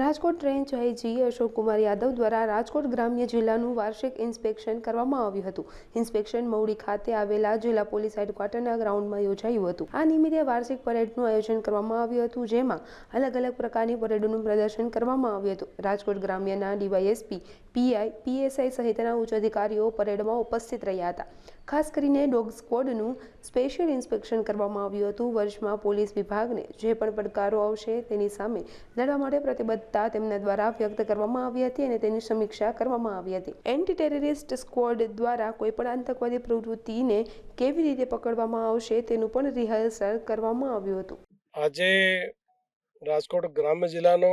Rajkot range IG Ashokkumar Yadav દ્વારા રાજકોટ ગ્રામ્ય જિલ્લાનું વાર્ષિક ઇન્સ્પેક્શન કરવામાં આવ્યું હતું. ઇન્સ્પેક્શન મૌડી ખાતે આવેલા જિલ્લા પોલીસ હેડક્વાર્ટરના ગ્રાઉન્ડમાં યોજાયું હતું. આ નિમિત્તે વાર્ષિક પરેડનું આયોજન કરવામાં આવ્યું હતું, જેમાં અલગ અલગ પ્રકારની પરેડોનું પ્રદર્શન કરવામાં આવ્યું હતું. રાજકોટ ગ્રામ્યના ડીવાયએસપી, પીઆઈ, પીએસઆઈ સહિતના ઉચ્ચ અધિકારીઓ પરેડમાં ઉપસ્થિત રહ્યા હતા. ખાસ કરીને ડોગ સ્ક્વોડનું સ્પેશિયલ ઇન્સ્પેક્શન કરવામાં આવ્યું હતું. વર્ષમાં પોલીસ વિભાગને જે પણ પડકારો આવશે તેની સામે લડવા માટે પ્રતિબદ્ધતા તેમના દ્વારા વ્યક્ત કરવામાં આવી હતી અને તેની સમીક્ષા કરવામાં આવી હતી. એન્ટી ટેરરિસ્ટ સ્ક્વોડ દ્વારા કોઈપણ આતંકવાદી પ્રવૃત્તિને કેવી રીતે પકડવામાં આવશે તેનું પણ રિહર્સલ કરવામાં આવ્યું હતું. આજે રાજકોટ ગ્રામ્ય જિલ્લાનો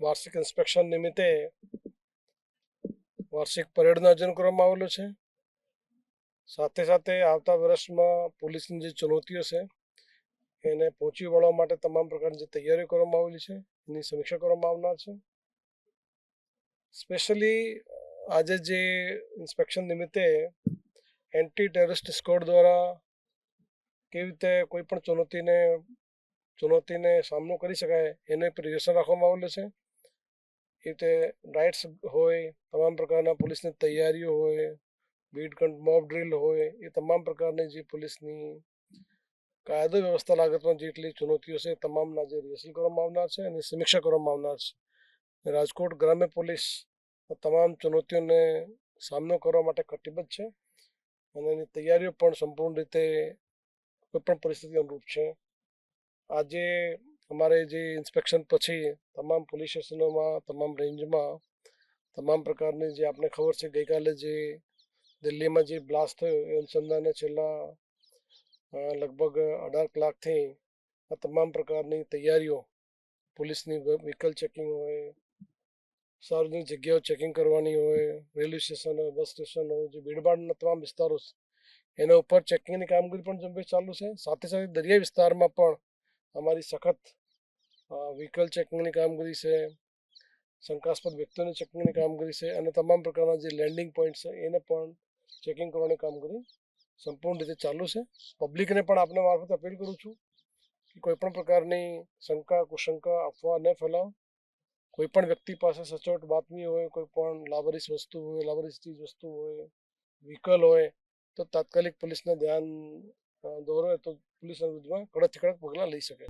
વાર્ષિક ઇન્સ્પેક્શન નિમિત્તે વાર્ષિક પરેડનું આયોજન કરવામાં આવેલું છે. સાથે સાથે આવતા વર્ષમાં પોલીસની જે ચુનૌતીઓ છે એને પહોંચી વળવા માટે તમામ પ્રકારની જે તૈયારીઓ કરવામાં આવેલી છે, એની સમીક્ષા કરવામાં આવનાર છે. સ્પેશિયલી આજે જે ઇન્સ્પેક્શન નિમિત્તે એન્ટી ટેરરિસ્ટ સ્કોડ દ્વારા કેવી રીતે કોઈ પણ ચુનૌતીને ચુનૌતીને સામનો કરી શકાય, એને પ્રિવેશન રાખવામાં આવેલું છે. એ રીતે રાઇટ્સ હોય, તમામ પ્રકારના પોલીસની તૈયારીઓ હોય બીટ મોબ ડ્રીલ હોય, એ તમામ પ્રકારની જે પોલીસની કાયદો વ્યવસ્થા લાગતમાં જેટલી ચુનૌતીઓ છે તમામના જે રિહર્સલ કરવામાં આવનાર છે અને સમીક્ષા કરવામાં આવનાર છે. રાજકોટ ગ્રામ્ય પોલીસ તમામ ચુનૌતીઓને સામનો કરવા માટે કટિબદ્ધ છે અને એની તૈયારીઓ પણ સંપૂર્ણ રીતે કોઈપણ પરિસ્થિતિ અનુરૂપ છે. આજે અમારે જે ઇન્સ્પેક્શન પછી તમામ પોલીસ સ્ટેશનોમાં, તમામ રેન્જમાં, તમામ પ્રકારની જે આપણે ખબર છે ગઈકાલે જે દિલ્હીમાં જે બ્લાસ્ટ થયો એ અનુસંધાને છેલ્લા લગભગ અઢાર કલાકથી આ તમામ પ્રકારની તૈયારીઓ, પોલીસની વ્હીકલ ચેકિંગ હોય સાર્વજનિક જગ્યાઓ ચેકિંગ કરવાની હોય, રેલવે સ્ટેશન હોય બસ સ્ટેશન હોય, જે ભીડભાડના તમામ વિસ્તારો છે, એના ઉપર ચેકિંગની કામગીરી પણ ઝુંબેશ ચાલુ છે. સાથે સાથે દરિયાઈ વિસ્તારમાં પણ અમારી સખત વ્હીકલ ચેકિંગની કામગીરી છે, શંકાસ્પદ વ્યક્તિઓની ચેકિંગની કામગીરી છે, અને તમામ પ્રકારના જે લેન્ડિંગ પોઈન્ટ છે, એને પણ ચેકિંગ કરવાની કામગીરી સંપૂર્ણ રીતે ચાલુ છે. પબ્લિકને પણ આપને મારફત અપીલ કરું છું કે કોઈ પણ પ્રકારની શંકા, કુશંકા, અફવા ન ફેલાવો. કોઈ પણ વ્યક્તિ પાસે સચોટ બાતમી હોય, કોઈ પણ લાભરીશ વસ્તુ હોય લાભરીશ ચીજ વસ્તુ હોય, વ્હીકલ હોય, તો તાત્કાલિક પોલીસને ધ્યાન દોરો, તો પોલીસના વિરુદ્ધમાં કડકથી કડક પગલાં લઈ શકે.